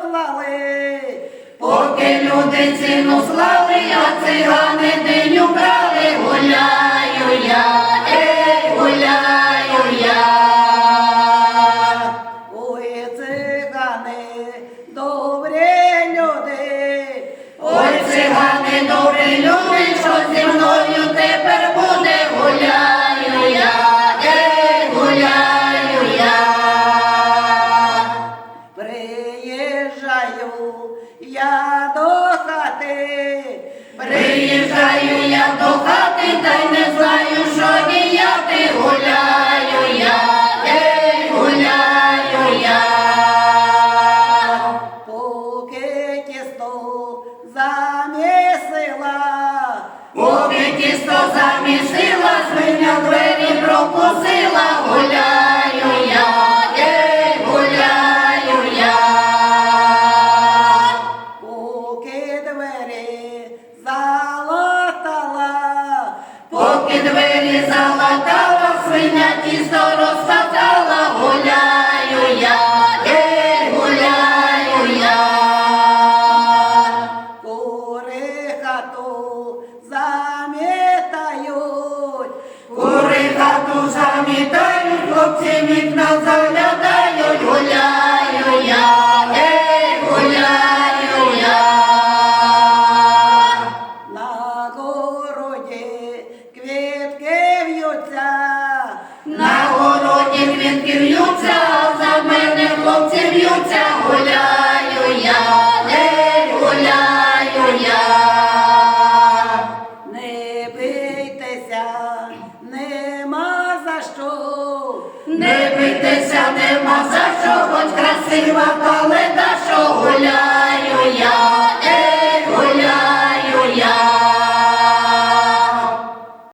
склали, поки люди ціну слали, а цигани диню брали, гуляю я, ей, гуляю я. Ой, цигани, добрі люди, ой, цигани, добрі. Приїжджаю я до хати, Приїжджаю я до хати, та й не знаю, що діяти. Гуляю я, ей, гуляю я. поки тісто замісила, Поки тісто замісила, свиня двері прокусила, гуляю Поки двері залатала, свиня тісто розкатала, гуляю я, ей, гуляю я. кури хату замітають, Кури хату замітають, хлопці вікна заглядають, нема за що, Не битися, нема